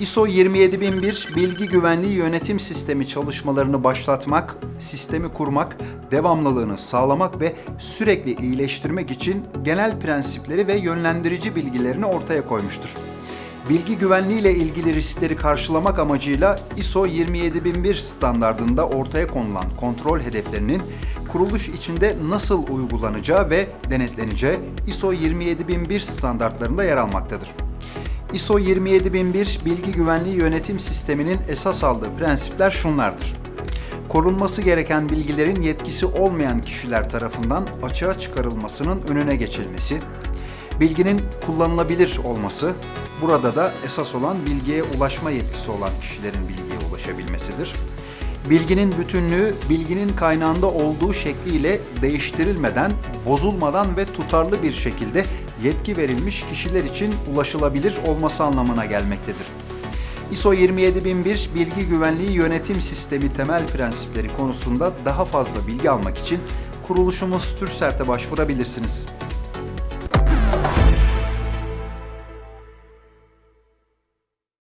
ISO 27001 bilgi güvenliği yönetim sistemi çalışmalarını başlatmak, sistemi kurmak, devamlılığını sağlamak ve sürekli iyileştirmek için genel prensipleri ve yönlendirici bilgilerini ortaya koymuştur. Bilgi güvenliği ile ilgili riskleri karşılamak amacıyla ISO 27001 standardında ortaya konulan kontrol hedeflerinin kuruluş içinde nasıl uygulanacağı ve denetleneceği ISO 27001 standartlarında yer almaktadır. ISO 27001 bilgi güvenliği yönetim sisteminin esas aldığı prensipler şunlardır. Korunması gereken bilgilerin yetkisi olmayan kişiler tarafından açığa çıkarılmasının önüne geçilmesi, bilginin kullanılabilir olması, burada da esas olan bilgiye ulaşma yetkisi olan kişilerin bilgiye ulaşabilmesidir. Bilginin bütünlüğü, bilginin kaynağında olduğu şekliyle değiştirilmeden, bozulmadan ve tutarlı bir şekilde yetki verilmiş kişiler için ulaşılabilir olması anlamına gelmektedir. ISO 27001 bilgi güvenliği yönetim sistemi temel prensipleri konusunda daha fazla bilgi almak için kuruluşumuz TÜRSERT'e başvurabilirsiniz.